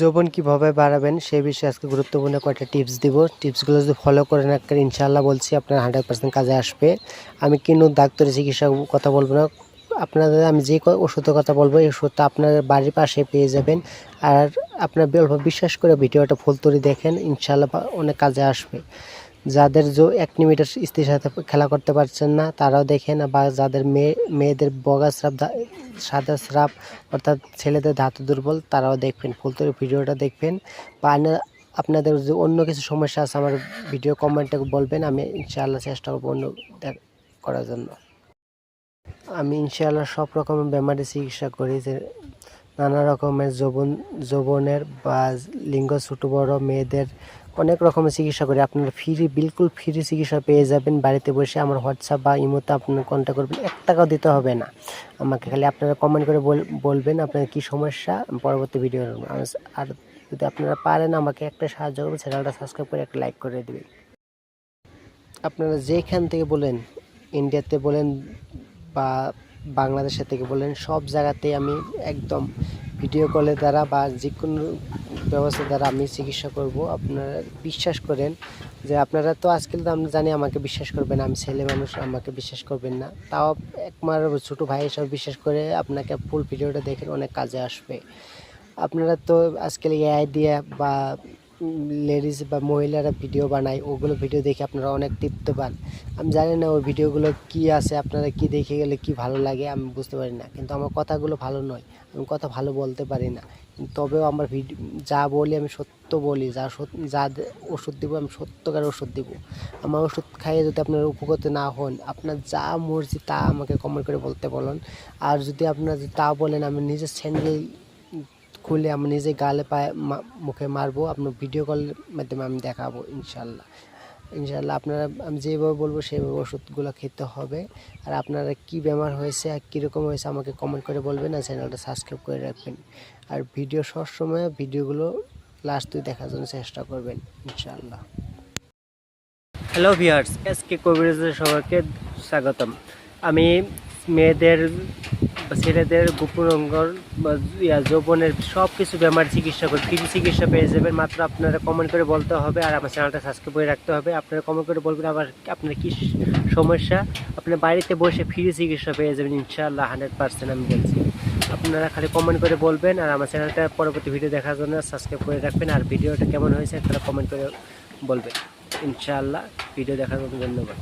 যৌবন কীভাবে বাড়াবেন সে বিষয়ে আজকে গুরুত্বপূর্ণ কয়েকটা টিপস দিব। টিপসগুলো যদি ফলো করে রাখেন ইনশাল্লাহ বলছি আপনার হান্ড্রেড পার্সেন্ট কাজে আসবে। আমি কিন্তু ডাক্তারি চিকিৎসা কথা বলব না। আপনাদের, আমি যে ওষুধের কথা বলব, এই ওষুধটা আপনার বাড়ির পাশে পেয়ে যাবেন। আর আপনার বিশ্বাস করে ভিডিওটা ফুল তৈরি দেখেন ইনশাল্লাহ অনেক কাজে আসবে। যাদের যে এক মিনিটের স্ত্রীর সাথে খেলা করতে পারছেন না, তারাও দেখেন, বা যাদের মেয়ে, মেয়েদের বগা স্রাপ সাদা স্রাপ অর্থাৎ ছেলেদের ধাতু দুর্বল, তারাও দেখবেন ফুল তৈরি ভিডিওটা দেখবেন। বা আপনাদের যে অন্য কিছু সমস্যা আছে, আমার ভিডিও কমেন্টে বলবেন, আমি ইনশাআল্লাহ চেষ্টা করব অন্য করার জন্য। আমি ইনশাআল্লাহ সব রকমের বেমারি চিকিৎসা করি, যে নানা রকমের যৌবন, যৌবনের বা লিঙ্গ ছোটো বড় মেয়েদের অনেক রকমের চিকিৎসা করি। আপনারা ফ্রি বিলকুল ফ্রি চিকিৎসা পেয়ে যাবেন। বাড়িতে বসে আমার হোয়াটসঅ্যাপ বা ইমোতে আপনার কন্ট্যাক্ট করবেন। এক টাকাও দিতে হবে না। আমাকে খালি আপনারা কমেন্ট করে বল- বলবেন আপনার কী সমস্যা। পরবর্তী ভিডিও আর যদি আপনারা পারেন আমাকে একটা সাহায্য করবেন চ্যানেলটা সাবস্ক্রাইব করে একটা লাইক করে দেবেন। আপনারা যেখান থেকে বলেন ইন্ডিয়াতে বলেন বা বাংলাদেশের থেকে বলেন, সব জায়গাতে আমি একদম ভিডিও কলের দ্বারা বা যে কোনো ব্যবস্থা দ্বারা আমি চিকিৎসা করব। আপনারা বিশ্বাস করেন যে আপনারা তো আজকাল তো আমরা জানি আমাকে বিশ্বাস করবেন, আমি ছেলে মানুষ, আমাকে বিশ্বাস করবেন না। তাও একমার ছোটো ভাই সব বিশ্বাস করে আপনাকে ফুল ভিডিওটা দেখেন অনেক কাজে আসবে। আপনারা তো আজকাল এআই দিয়ে বা লেডিস বা মহিলারা ভিডিও বানায়, ওগুলো ভিডিও দেখে আপনারা অনেক তৃপ্ত পান আমি জানি না ওই ভিডিওগুলো কি আছে, আপনারা কি দেখে গেলে কি ভালো লাগে, আমি বুঝতে পারি না। কিন্তু আমার কথাগুলো ভালো নয়, আমি কথা ভালো বলতে পারি না। তবেও আমার ভিডিও যা বলি আমি সত্য বলি, যা যা ওষুধ দিব আমি সত্যকার ওষুধ দিব। আমার ওষুধ খাইয়ে যদি আপনারা উপকৃত না হন, আপনার যা মর্জি তা আমাকে কমেন্ট করে বলতে বলুন। আর যদি আপনারা তা বলেন, আমি নিজের স্যান্ডেল খুলে আমি নিজে গালে পায়ে মুখে মারবো আপনার ভিডিও কলের মাধ্যমে আমি দেখাবো, ইনশাল্লাহ। ইনশাল্লাহ আপনারা, আমি যেভাবে বলব সেইভাবে ওষুধগুলো খেতে হবে। আর আপনারা কি বেমার হয়েছে আর কীরকম হয়েছে আমাকে কমেন্ট করে বলবেন আর চ্যানেলটা সাবস্ক্রাইব করে রাখবেন। আর ভিডিও সবসময় ভিডিওগুলো লাস্ট তুই দেখার জন্য চেষ্টা করবেন, ইনশাল্লাহ। হ্যালো ভিউয়ার্স এসকে কবিরাজের সবাইকে স্বাগতম। আমি মেয়েদের, ছেলেদের গোপন অঙ্গর ইয়া, যৌবনের সব কিছু বেমার চিকিৎসা করে ফ্রি চিকিৎসা পেয়ে যাবেন মাত্র আপনারা কমেন্ট করে বলতে হবে আর আমার চ্যানেলটা সাবস্ক্রাইব করে রাখতে হবে। আপনারা কমেন্ট করে বলবেন আবার আপনার কী সমস্যা। আপনার বাড়িতে বসে ফ্রি চিকিৎসা পেয়ে যাবেন ইনশাআল্লাহ হান্ড্রেড পার্সেন্ট আমি বলছি। আপনারা খালি কমেন্ট করে বলবেন আর আমার চ্যানেলটা পরবর্তী ভিডিও দেখার জন্য সাবস্ক্রাইব করে রাখবেন। আর ভিডিওটা কেমন হয়েছে তারা কমেন্ট করে বলবেন। ইনশাআল্লাহ ভিডিও দেখার জন্য ধন্যবাদ।